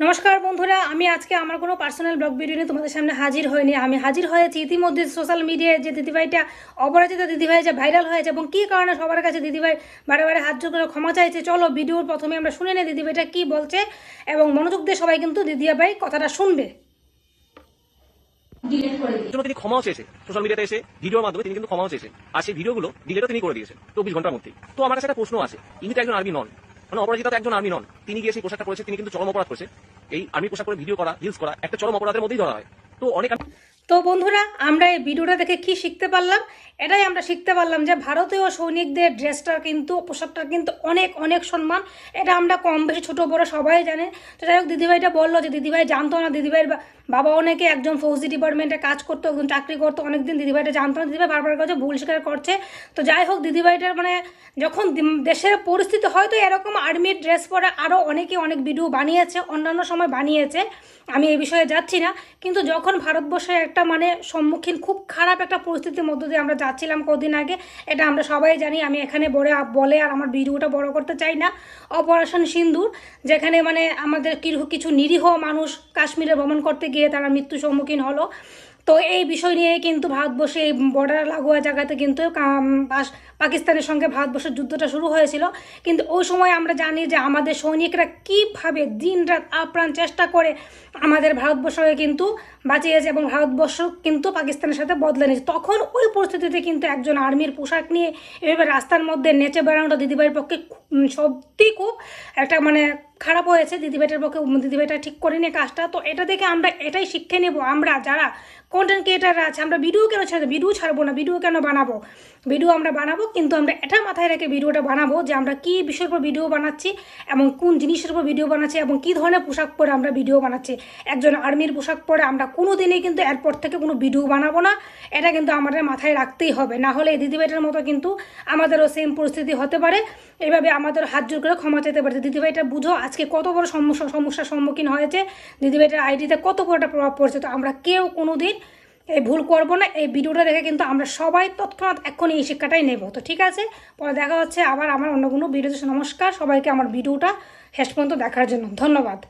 আমার কোনো personal blog video নিয়ে তোমাদের সামনে হাজির হয়নি আমি হাজির হয়েছি ইতিমধ্যে সোশ্যাল মিডিয়ায় যে দিদিভাইটা অপরাজিত দিদিভাই যে ভাইরাল হয়েছে এবং কী কারণে সবার কাছে দিদিভাই বারে বারে হাত জোর করে ক্ষমা চাইছে চলো ভিডিওর প্রথমে আমরা শুনে নিই দিদিভাইটা কী বলছে এবং মনোযোগ দিয়ে সবাই কিন্তু দিদিভাই কথাটা শুনবে। ডিলিট করে জন্য তিনি ক্ষমাও চেয়েছে। সোশ্যাল মিডিয়াতে এসে ভিডিওর মাধ্যমে তিনি কিন্তু ক্ষমাও চেয়েছেন। আর সেই ভিডিওগুলো ডিলেটও তিনি করে দিয়েছেন। চব্বিশ ঘণ্টার মধ্যে তো আমার কাছে একটা প্রশ্ন আছে। ইনি তো একজন আর্মি নন। মানে অপরাজিতা তো একজন আর্মি নন তিনি গিয়ে সেই পোশাকটা করেছে তিনি কিন্তু চরম অপরাধ করেছে। এই আর্মি পোশাক করে ভিডিও করা রিলস করা, একটা চরম অপরাধের মধ্যেই ধরা হয়। তো অনেক তো বন্ধুরা, আমরা এই ভিডিওটা দেখে কি শিখতে পারলাম? এটাই আমরা শিখতে পারলাম যে ভারতীয় সৈনিকদের ড্রেসটার কিন্তু, পোশাকটার কিন্তু অনেক অনেক সম্মান। এটা আমরা কম বেশি ছোটো বড়ো সবাই জানে। তো যাই হোক, দিদিভাইটা বলল যে, দিদিভাই, জানতো না, দিদিভাইয়ের বাবা অনেকে একজন ফৌজি ডিপার্টমেন্টে কাজ করতো, একজন চাকরি করতো, অনেকদিন দিদিভাইটা জানতো না। দিদিভাই বারবার কাছে ভুল স্বীকার করছে। তো যাই হোক, দিদিভাইটার মানে যখন দেশের পরিস্থিতি হয়তো এরকম আর্মির ড্রেস পরে আরও অনেকে অনেক ভিডিও বানিয়েছে, অন্যান্য সময় বানিয়েছে। আমি এই বিষয়ে যাচ্ছি না। কিন্তু যখন ভারতবর্ষে একটা মানে সম্মুখীন খুব খারাপ একটা পরিস্থিতির মধ্য দিয়ে আমরা যাচ্ছিলাম কদিন আগে, এটা আমরা সবাই জানি, আমি এখানে বলে বলে আর আমার ভিডিওটা বড় করতে চাই না। অপারেশন সিন্দুর, যেখানে মানে আমাদের কিছু কিছু নিরীহ মানুষ কাশ্মীরে ভ্রমণ করতে গিয়ে তারা মৃত্যু সম্মুখীন হলো। তো এই বিষয় নিয়ে কিন্তু ভারতবর্ষে এই বর্ডার লাগোয়া জায়গাতে কিন্তু পাকিস্তানের সঙ্গে ভারতবর্ষের যুদ্ধটা শুরু হয়েছিল। কিন্তু ওই সময় আমরা জানি যে আমাদের সৈনিকরা কীভাবে দিন রাত আপ্রাণ চেষ্টা করে আমাদের ভারতবর্ষকে কিন্তু বাঁচিয়েছে এবং ভারতবর্ষ কিন্তু পাকিস্তানের সাথে বদলে নিয়েছে। তখন ওই পরিস্থিতিতে কিন্তু একজন আর্মির পোশাক নিয়ে এভাবে রাস্তার মধ্যে নেচে বেড়ানোটা দিদিভাইয়ের পক্ষে সত্যি খুব একটা মানে খারাপ হয়েছে, দিদিভাইটার পক্ষে দিদিভাইটা ঠিক করেনি কাজটা। তো এটা দেখে আমরা এটাই শিক্ষা নেব। আমরা যারা কন্টেন্ট ক্রিয়েটাররা আছে, আমরা ভিডিও কেন ছাড়বো? ভিডিও ছাড়বো না ভিডিও কেন বানাবো? ভিডিও আমরা বানাবো, কিন্তু আমরা এটা মাথায় রেখে ভিডিওটা বানাবো যে আমরা কী বিষয়ের উপর ভিডিও বানাচ্ছি এবং কোন জিনিসের উপর ভিডিও বানাচ্ছি এবং কী ধরনের পোশাক পরে আমরা ভিডিও বানাচ্ছি। একজন আর্মির পোশাক পরে আমরা কোনো দিনই কিন্তু এরপর থেকে কোনো ভিডিও বানাবো না। এটা কিন্তু আমাদের মাথায় রাখতেই হবে। না হলে দিদিভাইটার মতো কিন্তু আমাদেরও সেম পরিস্থিতি হতে পারে। এভাবে আমাদের হাত জোর করে ক্ষমা চাইতে পারে। দিদিভাইটা বুঝো আজকে কত বড় সমস্যা সমস্যার সম্মুখীন হয়েছে? দিদিভাইটার আইডিতে কত বড় একটা প্রভাব পড়ছে? তো আমরা কেউ কোনো দিন এই ভুল করব না। এই ভিডিওটা দেখে কিন্তু আমরা সবাই তৎক্ষণাৎ এক্ষুনি এই শিক্ষাটাই নেব। তো ঠিক আছে? পরে দেখা হচ্ছে আবার আমার অন্য কোনো ভিডিওতে। নমস্কার। সবাইকে আমার ভিডিওটা শেষ পর্যন্ত দেখার জন্য ধন্যবাদ।